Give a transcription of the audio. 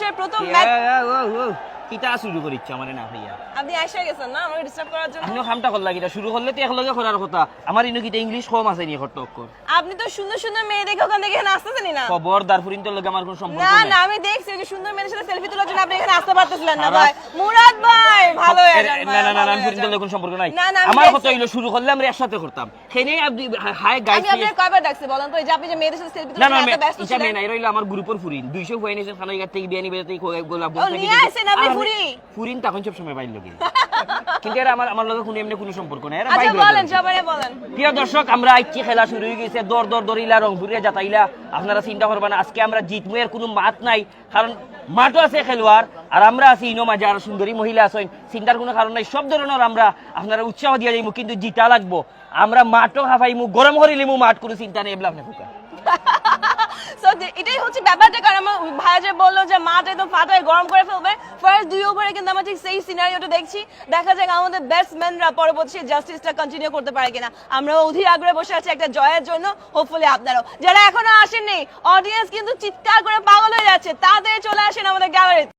বছরের প্রথম ম্যাচ কিতা শুরু করিচ্ছে আমার না ভাইয়া? আপনি এসে গেছেন না? আমাকে ডিস্টার্ব করার জন্য? আপনিও খামটা করলা কিটা শুরু করলে তো একলগে করার কথা। আমার ইনো কিটা ইংলিশ কম আছে নি হট অক্ষর আপনি তো সুন্দর সুন্দর মেয়ে দেখে ওখান থেকে এখানে আসতেছেনই না খবর দারফুরিন তো লগে আমার কোনো সম্পর্ক না না আমি দেখছি যে সুন্দর মেয়েদের সাথে সেলফি তোলার জন্য আপনি এখানে আসতে পারতেছিলেন না ভাই। মুরাদ ভাই ভালো হয়ে না না না না ফুরিন তো লগে কোনো সম্পর্ক নাই। না, না, আমি আমার কথা হইল শুরু করলে আমরা একসাথে করতাম। সেনে আপনি হাই গাইস আমি আপনার কয়বার ডাকছি বলেন তো? এই যে আপনি যে মেয়েদের সাথে সেলফি তোলার জন্য ব্যস্ত ছিলেন। নেই রইল আমার গ্রুপের ফুরিন। 200 ফুয়াই নিয়েছেন খানাই গাছ থেকে বিয়ানি বেজাতে গোলাপ ও, নিয়ে তখন সব সময় বাইর লগে কিন্তু এরা আমার আমার লগে কোনো এমনি কোনো সম্পর্ক নাই এরা আচ্ছা বাইর বলেন সবাই বলেন। প্রিয় দর্শক আমরা আজকে খেলা শুরু হয়ে গেছে দর দর দরিলা রংপুরিয়া যাতাইলা। আপনারা চিন্তা করবেন আজকে আমরা জিতবো এর কোনো মাত নাই কারণ মাঠও আছে খেলোয়াড় আর আমরা আছি ইনো মাঝে আর সুন্দরী মহিলা আছেন। চিন্তার কোনো কারণ নাই সব ধরনের আমরা আপনারা উৎসাহ দিয়ে যাইমু কিন্তু জিতা লাগবো। আমরা মাঠও হাফাইমু গরম করিলিমু মাঠ কোনো চিন্তা নেই এবলা আপনি ফুকা। এটাই হচ্ছে ব্যাপারটা কারণ আমার ভাইয়া যে বলল যে মাঠ একদম ফাটায় গরম করে ফেলবে। ফার্স্ট দুই ওভারে কিন্তু আমরা ঠিক সেই সিনারিওটা দেখছি। দেখা যাক আমাদের ব্যাটসম্যানরা পরবর্তী জাস্টিসটা কন্টিনিউ করতে পারে কিনা। আমরা অধীর আগ্রহে বসে আছি একটা জয়ের জন্য হোপফুলি আপনারাও। যারা এখনও আসেননি অডিয়েন্স কিন্তু চিৎকার করে পাগল হয়ে যাচ্ছে। তাদের চলে আসেন আমাদের গ্যালারি